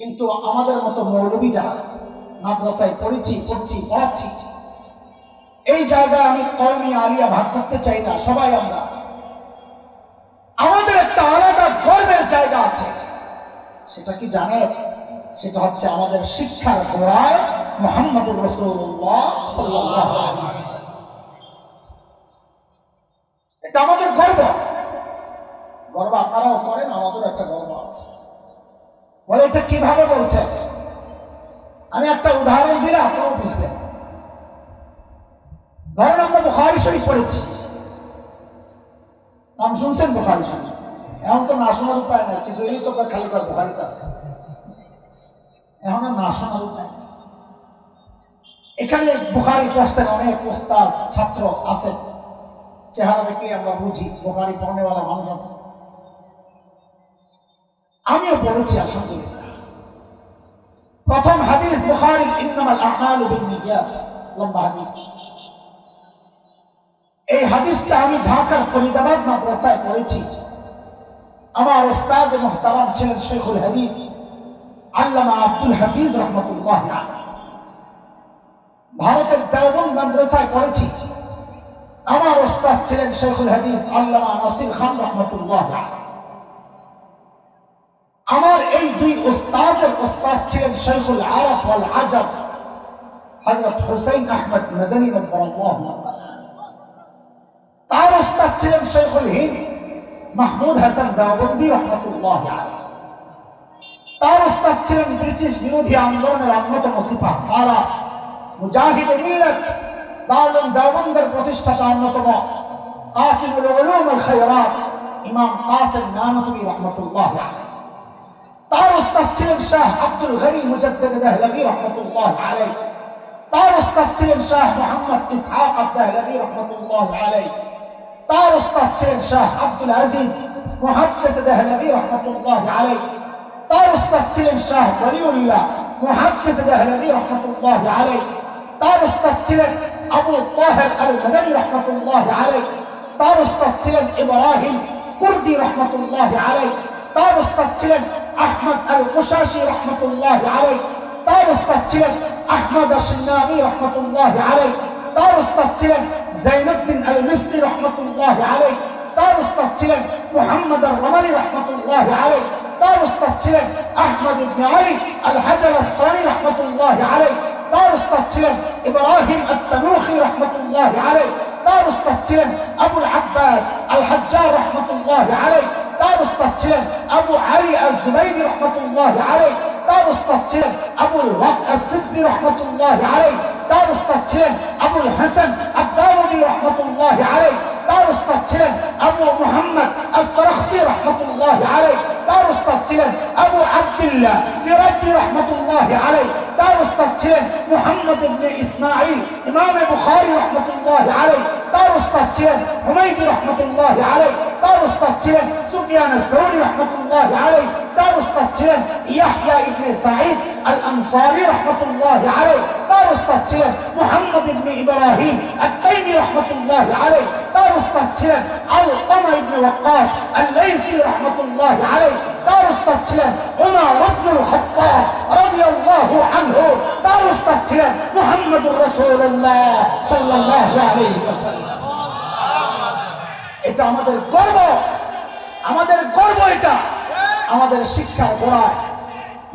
কিন্তু আমাদের মতো মৌলবী যারা মাদ্রাসায় পড়েছি, পড়ছি, পড়াচ্ছি, এই জায়গায় আমি কওমি আলিয়া ভাগ করতে চাই না, সবাই আমরা। আমাদের একটা আলাদা গর্বের জায়গা আছে। সেটা কি জানেন সেটা হচ্ছে আমাদের শিক্ষার গোড়ায় মোহাম্মদুর রসুল্লাহ। এটা আমাদের গর্ব। গর্ব আপনারাও করেন আমাদের একটা গর্ব। এটা কীভাবে বলছেন? আমি একটা উদাহরণ দিলে আপনারাও বুঝবেন ধরেন আমরা বুখারি শরীফ পড়েছি। নাম শুনছেন বুখারি শরীফ? এখন তো না শোনার উপায় নাই কিছু এই তো খালি করে বুখারিতে আছে। এখন আর না শোনার উপায় নেই। এখানে বুখারি পড়ছেন অনেক ওস্তাজ ছাত্র আছে। চেহারা দেখলে আমরা বুঝি, বুখারি পড়নেওয়ালা মানুষ আছে। আমিও পড়েছি, আলহামদুলিল্লাহ প্রথম হাদিস হাদিস এই হাদিসটা আমি ঢাকার ফরিদাবাদ মাদ্রাসায় পড়েছি আমার ওস্তাদ মোহতারাম ছিলেন শেখুল হাদিস, আল্লামা আব্দুল হাফিজ রহমতুল্লাহ। ভারতের দেওবন্দ মাদ্রাসায় পড়েছি আমার ওস্তাদ ছিলেন শেখুল হাদিস, আল্লামা নাসির খান রহমতুল্লাহ আলাইহি। ওস্তাদ ছিলেন শেখুল আরব ওয়াল আজব হযরত হুসাইন আহমদ মদনী নব্বরাল্লাহু আলাইহি। তার ওস্তাদ ছিলেন শেখুল হিন্দ মাহমুদ হাসান দেওবন্দি রহমতুল্লাহ আলাইহি। তার ওস্তাদ ছিলেন ব্রিটিশ বিরোধী আন্দোলনের অন্যতম সিপাহ সারা মুজাহিদ মিল্লাত দারুল দেওবন্দের প্রতিষ্ঠাতা অন্যতম কাসিমুল উলুম আল খায়রাত ইমাম কাসিম নানতুবি রহমতুল্লাহ আলাইহি। তার ওস্তাদ ছিলেন শাহ আব্দুল গনি মুজাদ্দিদ দেহলভি রহমতুল্লাহ আলাইহি। তার ওস্তাদ ছিলেন শাহ মোহাম্মদ ইসহাক আদ-দেহলভি রহমতুল্লাহ আলাইহি। তার ওস্তাদ ছিলেন শাহ আব্দুল আজিজ মুহাদ্দিস দেহলভি রহমতুল্লাহ আলাইহি। তার ওস্তাদ ছিলেন শাহ ওলিউল্লাহ মুহাদ্দিস দেহলভি রহমতুল্লাহ আলাইহি। তার ওস্তাদ ছিলেন আবু তাহের আল মদনী রহমতুল্লাহ আলাইহি। তার ওস্তাদ ছিলেন ইব্রাহিম কুর্দি রহমতুল্লাহ আলাইহি। তার ওস্তাদ ছিলেন আহমদ আল কুশাশি রহমতুল্লাহ আলাইহি। তার ওস্তাদ ছিলেন আহমদ আশনাবি রহমতুল্লাহ আলাইহি। তার ওস্তাদ ছিলেন জাইনুদ্দিন আল মিসরি রহমতুল্লাহ আলাইহি। তার ওস্তাদ ছিলেন মুহাম্মদ আর রমানি রহমতুল্লাহ আলাইহি। তার ওস্তাদ ছিলেন আহমদ ইবনে আলী আল হাজার আসকানি রহমতুল্লাহ আলাইহি। তার ওস্তাদ ছিলেন ইব্রাহিম আত-তানুখি রহমতুল্লাহ আলাইহি। তার ওস্তাদ ছিলেন আবুল আব্বাস আল হাজ্জার রহমতুল্লাহ আলাইহি। তার ওস্তাদ ছিলেন আবু আলী আল জুবাইদি রহমতুল্লাহ আলাইহি। তার ওস্তাদ ছিলেন আবুল ওয়াক as-সিবজি রহমতুল্লাহ আলাইহি। তার ওস্তাদ ছিলেন আবুল হাসান আদ-দাউদি রহমতুল্লাহ আলাইহি। তার ওস্তাদ ছিলেন আবু মুহাম্মদ as-সারাখসি রহমতুল্লাহ আলাইহি। তার ওস্তাদ ছিলেন আবু আব্দুল্লাহ ফিরাবি রহমতুল্লাহ আলাইহি। তার ওস্তাদ ছিলেন মুহাম্মদ ইবনে ইসমাঈল ইমাম বুখারী রহমতুল্লাহ আলাইহি। তার ওস্তাদ ছিলেন হুমায়দি রহমতুল্লাহ আলাইহি। তার ওস্তাদ ছিলেন সুফিয়ান আস-সাউরি রহমতুল্লাহ আলাইহি। তার ওস্তাদ ছিলেন ইয়াহইয়া ইবনে সাঈদ আল-আনসারী রহমতুল্লাহ আলাইহি। তার ওস্তাদ ছিলেন মুহাম্মদ ইবনে ইব্রাহিম আত-তাইমি রহমতুল্লাহ আলাইহি। তার ওস্তাদ ছিলেন আলকামা ইবনে ওয়াক্কাস আল-লাইসি রহমতুল্লাহ আলাইহি। তার ওস্তাদ ছিলেন উমর ইবনুল খাত্তাব রাদিয়াল্লাহু আনহু। তার ওস্তাদ ছিলেন মুহাম্মদুর রাসূলুল্লাহ সাল্লাল্লাহু আলাইহি ওয়াসাল্লাম। এটা আমাদের গর্ব আমাদের গর্ব এটা। আমাদের শিক্ষার গোড়ায়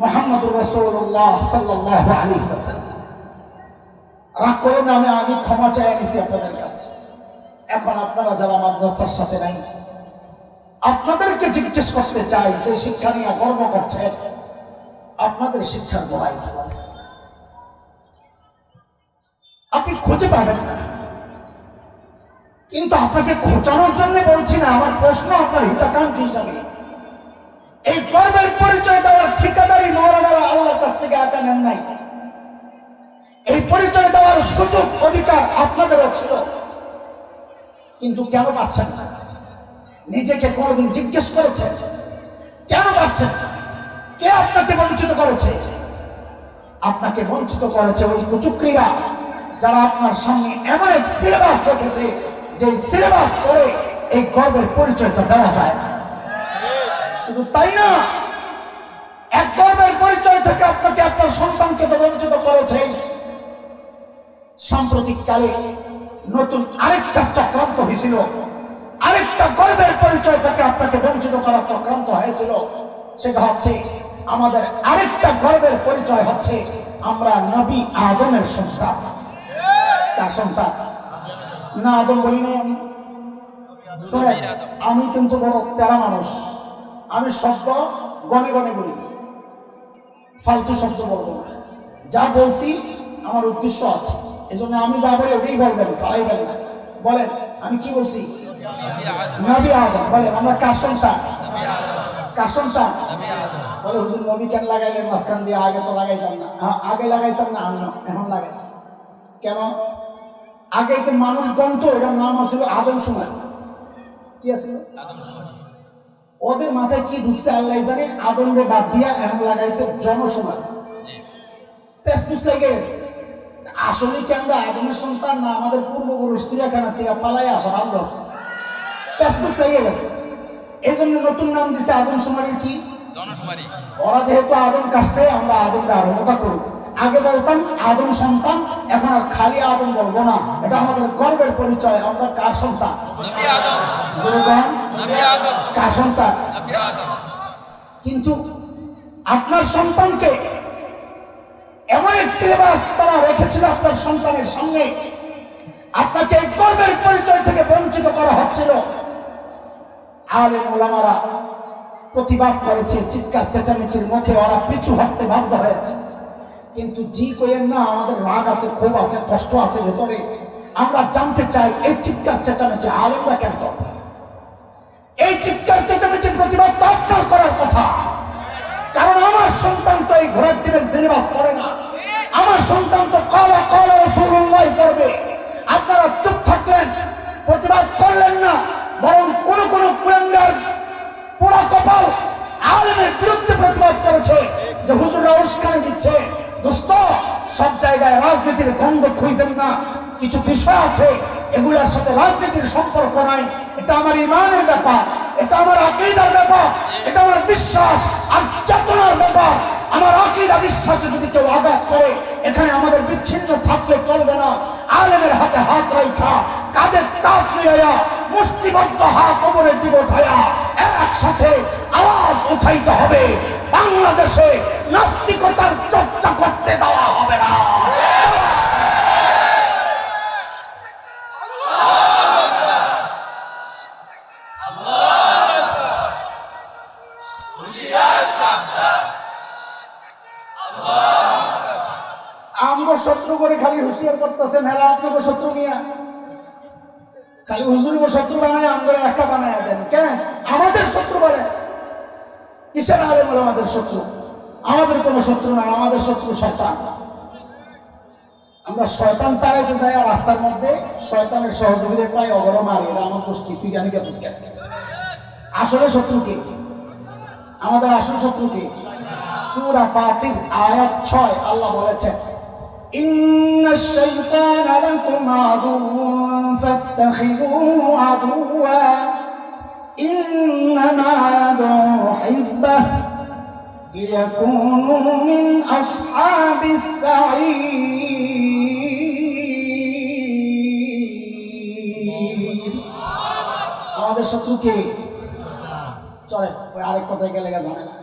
মোহাম্মদুর রসুল্লাহ সাল্লাহ আলী রাগ আমি আগে ক্ষমা চাই আপনাদের কাছে। এখন আপনারা যারা মাদ্রাসার সাথে নাই, আপনাদেরকে জিজ্ঞেস করতে চাই, যে শিক্ষা নিয়ে গর্ব করছেন, আপনাদের শিক্ষার গোড়ায় কি আপনি খুঁজে পাবেন না। কিন্তু আপনাকে খোঁচানোর জন্য বলছি না, আমার প্রশ্ন আপনার হিতাকাঙ্ক্ষী হিসাবে। এই গর্বের পরিচয় দেওয়ার ঠিকাদারি মৌলানারা আল্লাহর কাছ থেকে একা নেন নাই। এই পরিচয় দেওয়ার সুযোগ, অধিকার আপনাদেরও ছিল। কিন্তু কেন পাচ্ছেন না? নিজেকে কোনোদিন জিজ্ঞেস করেছেন? কেন পাচ্ছেন? কে আপনাকে বঞ্চিত করেছে? আপনাকে বঞ্চিত করেছে ওই কুচুক্রীরা যারা আপনার সামনে এমন এক সিলেবাস রেখেছে যে সিলেবাস পড়ে এই গর্বের পরিচয়টা দেওয়া যায় না। শুধু তাই না, এক গর্বের পরিচয় থেকে আপনাকে আপনার সন্তানকে তো বঞ্চিত করেছেন সাম্প্রতিককালে নতুন আরেকটা চক্রান্ত হয়েছিল। আরেকটা গর্বের পরিচয় থেকে আপনাকে বঞ্চিত করার চক্রান্ত হয়েছিল। সেটা হচ্ছে, আমাদের আরেকটা গর্বের পরিচয় হচ্ছে আমরা নবী আদমের সন্তান। কার সন্তান? না, আদম বলি নাই আমি। শুনে আমি কিন্তু বড় তেরা মানুষ। আমি শব্দ গনে গনে বলি। ফালতু শব্দ বলব না। যা বলছি, আমার উদ্দেশ্য আছে। এই জন্য আমি যা বলি ওটাই বলবেন, ফালাইবেন না। বলেন, আমি কি বলছি? নবী আদম। বলেন, আমরা কার সন্তান? কার সন্তান? বলে, হুজুর, নবী কেন লাগাইলেন? মাঝখান দিয়ে আগে তো লাগাইতাম না। আগে লাগাইতাম না আমি এখন লাগাই। কেন? আগে যে মানুষ গন্ত এটার নাম আসছিল আদম সময়। কি আছিল ওদের মাথায় কি ঢুকছে আল্লাহ জানে? আদম রে বাদ দিয়া এখন লাগাইছে জনসমাজ। পেসপুস লেগে গেছে। আসলে কি আমরা আদমের সন্তান না আমাদের পূর্বপুরুষ চিড়িয়াখানা থেকে পালাই আসা ভালো পেসপুস লেগে গেছে। এই জন্য নতুন নাম দিছে আদম সুমারির কি? ওরা যেহেতু আদম কাটছে আমরা আদমটা আরম্ভতা করব। আগে বলতাম আদম সন্তান এখন আর খালি আদম বলব না। এটা আমাদের গর্বের পরিচয় আমরা কার সন্তান? কার সন্তান? কিন্তু আপনার সন্তানকে এমন এক সিলেবাস তারা রেখেছিল আপনার সন্তানের সামনে। আপনাকে এই গর্বের পরিচয় থেকে বঞ্চিত করা হচ্ছিল। আলে মোলামারা প্রতিবাদ করেছে চিৎকার চেঁচামেচির মুখে ওরা পিছু হটতে বাধ্য হয়েছে। কিন্তু জি কইেন না, আমাদের রাগ আছে, ক্ষোভ আছে, কষ্ট আছে ভেতরে। আমরা জানতে চাই, এই চিৎকার চেঁচামেচি আলেমরা কেন করবে এই চিৎকার চেঁচামেচির প্রতিবাদ করার কথা। কারণ আমার সন্তান তো এই ঘোড়ার টিমের জায়গায় রাজনীতির দ্বন্দ্ব খুঁজেন না। কিছু বিষয় আছে, এগুলোর সাথে রাজনীতির সম্পর্ক নাই। এটা আমার ইমানের ব্যাপার, এটা আমার আকিদার ব্যাপার, এটা আমার বিশ্বাস আর চেতনার ব্যাপার। আমার আকিদা বিশ্বাসে যদি কেউ আঘাত করে, এখানে আমাদের বিচ্ছিন্ন থাকলে চলবে না। আলেমের হাতে হাত রাইখা কাদের কাঁধ মিলাইয়া, মুষ্টিবদ্ধ হাত ওপরে দিব ঠায়া একসাথে আওয়াজ উঠাইতে হবে। বাংলাদেশে নাস্তিকতার চর্চা করতে দেওয়া হবে না। করতেছেন হেরা, আপনাকে শত্রু নিয়া। খালি হুজুরিকে শত্রু বানায় আমরা একা বানায় দেন। কেন? আমাদের শত্রু বলে। কিসের হলো আমাদের শত্রু? আমাদের কোনো শত্রু নাই, আমাদের শত্রু শয়তান। আমরা শয়তান তাড়াইতে যাই আর রাস্তার মধ্যে শয়তানের সহযোগীদের পাই অগর মারি। এটা আমার গোষ্ঠী, তুই জানি কেন? আসলে শত্রু কে? আমাদের আসল শত্রু কে? সুরা ফাতির, আয়াত ছয়, আল্লাহ বলেছেন إن الشيطان لكم عدو فاتخذوه عدوا إنما يدعو حزبه ليكونوا من أصحاب السعير আমাদের শত্রু কে চলে ওই আরেক কথায় গেলে গেলে ঝামেলা